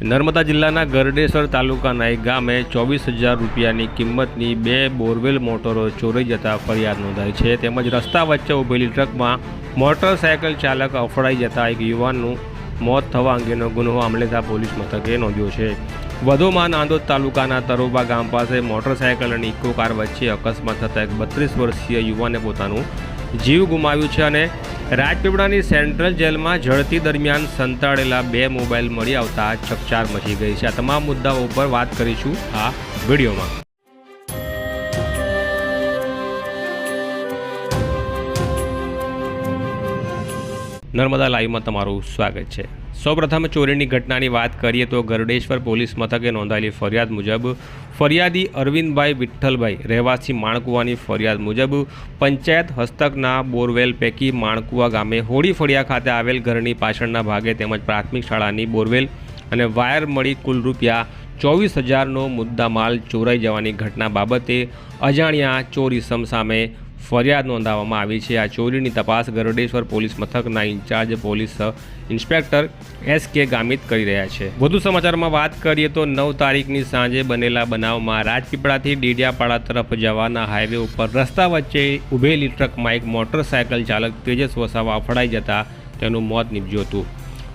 નર્મદા જિલ્લાના ગરડેશ્વર તાલુકાના એક ગામે ચોવીસ હજાર રૂપિયાની કિંમતની બે બોરવેલ મોટરો ચોરાઈ જતા ફરિયાદ નોંધાઈ છે. તેમજ રસ્તા વચ્ચે ઊભેલી ટ્રકમાં મોટરસાયકલ ચાલક અફડાઈ જતા એક યુવાનનું મોત થવા અંગેનો ગુનો આમલેધા પોલીસ મથકે નોંધ્યો છે. વધુમાં નાંદોદ તાલુકાના તરોબા ગામ પાસે મોટરસાયકલ અને ઇકો કાર વચ્ચે અકસ્માત થતાં એક બત્રીસ વર્ષીય યુવાને પોતાનું જીવ ગુમાવ્યું છે અને રાજપીપળાની સેન્ટ્રલ જેલમાં ઝડપી દરમિયાન સંતાડેલા બે મોબાઈલ મળી આવતા ચકચાર મચી ગઈ છે. આ તમામ મુદ્દાઓ ઉપર વાત કરીશું આ વિડીયોમાં. નર્મદા લાઈવમાં તમારું સ્વાગત છે. સૌપ્રથમ ચોરીની ઘટનાની વાત કરીએ તો ગરડેશ્વર પોલીસ મથકે નોંધાયેલી ફરિયાદ મુજબ ફરિયાદી અરવિંદભાઈ વિઠ્ઠલભાઈ રહેવાસી માણકુવાની ફરિયાદ મુજબ પંચાયત હસ્તકના બોરવેલ પૈકી માણકુવા ગામે હોળી ફળિયા ખાતે આવેલ ઘરની પાછળના ભાગે તેમજ પ્રાથમિક શાળાની બોરવેલ અને વાયર મળી કુલ રૂપિયા ચોવીસ હજારનો મુદ્દામાલ ચોરાઈ જવાની ઘટના બાબતે અજાણ્યા ચોરીસમ સામે ફરિયાદ નોંધાવવામાં આવી છે. આ ચોરીની તપાસ ગરડેશ્વર પોલીસ મથકના incharge police inspector S K Gamit કરી રહ્યા છે. વધુ સમાચારમાં વાત કરીએ તો નવ તારીખની સાંજે બનેલા બનાવમાં રાજપીપળાથી ડેડિયાપાડા તરફ જવાના હાઈવે ઉપર રસ્તા વચ્ચે ઊભેલી ટ્રકમાં એક મોટરસાયકલ ચાલક તેજસ વસાવા અફડાઈ જતા તેનું મોત નીપજ્યું હતું.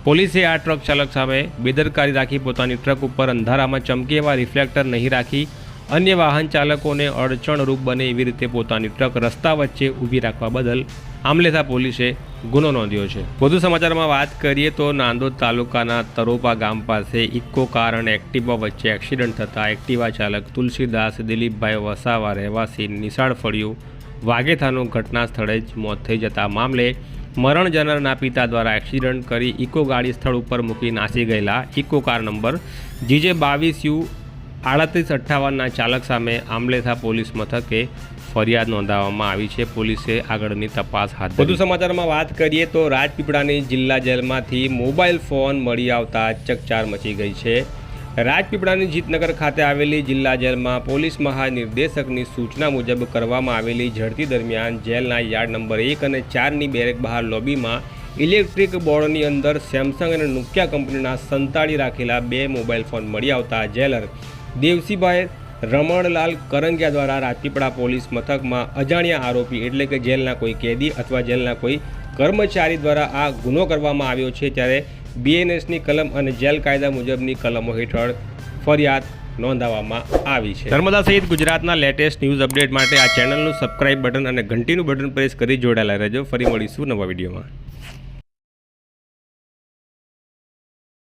પોલીસે આ ટ્રક ચાલક સામે બેદરકારી રાખી પોતાની ટ્રક ઉપર અંધારામાં ચમકે એવા રિફ્લેક્ટર નહીં રાખી અન્ય વાહન ચાલકોને અડચણરૂપ બને એવી રીતે પોતાની ટ્રક રસ્તા વચ્ચે ઊભી રાખવા બદલ આમલેથા પોલીસે ગુનો નોંધ્યો છે. વધુ સમાચારમાં વાત કરીએ તો નાંદોદ તાલુકાના તરોપા ગામ પાસે ઇકો કાર અને એક્ટિવા વચ્ચે એક્સિડન્ટ થતાં એક્ટિવા ચાલક તુલસીદાસ દિલીપભાઈ વસાવા રહેવાસી નિશાળ ફળિયું વાઘેથાનું ઘટના સ્થળે જ મોત થઈ જતા મામલે મરણ જનારના પિતા દ્વારા એક્સિડન્ટ કરી ઇકો ગાડી સ્થળ ઉપર મૂકી નાસી ગયેલા ઇકો કાર નંબર જીજે બાવીસ યુ આડત્રીસ અઠ્ઠાવનના ચાલક સામે આમલેથા પોલીસ મથકે ફરિયાદ નોંધાવવામાં આવી છે. પોલીસે આગળની તપાસ હાથ વધુ સમાચારમાં વાત કરીએ તો રાજપીપળાની જિલ્લા જેલમાંથી મોબાઈલ ફોન મળી આવતા ચકચાર મચી ગઈ છે. રાજપીપળાની જીતનગર ખાતે આવેલી જિલ્લા જેલમાં પોલીસ મહાનિર્દેશકની સૂચના મુજબ કરવામાં આવેલી ઝડપી દરમિયાન જેલના યાર્ડ નંબર એક અને ચારની બેરેક બહાર લોબીમાં ઇલેક્ટ્રિક બોર્ડની અંદર સેમસંગ અને નોકિયા કંપનીના સંતાડી રાખેલા બે મોબાઈલ ફોન મળી આવતા જેલર દેવસીભાઈ રમણલાલ કરંગિયા દ્વારા રાજપીપળા પોલીસ મથકમાં અજાણ્યા આરોપી એટલે કે જેલના કોઈ કેદી અથવા જેલના કોઈ કર્મચારી દ્વારા આ ગુનો કરવામાં આવ્યો છે ત્યારે બીએનએસની કલમ અને જેલ કાયદા મુજબની કલમો હેઠળ ફરિયાદ નોંધાવવામાં આવી છે. નર્મદા સહિત ગુજરાતના લેટેસ્ટ ન્યૂઝ અપડેટ માટે આ ચેનલનું સબસ્ક્રાઇબ બટન અને ઘંટીનું બટન પ્રેસ કરી જોડાયેલા રહેજો. ફરી મળીશું નવા વિડીયોમાં.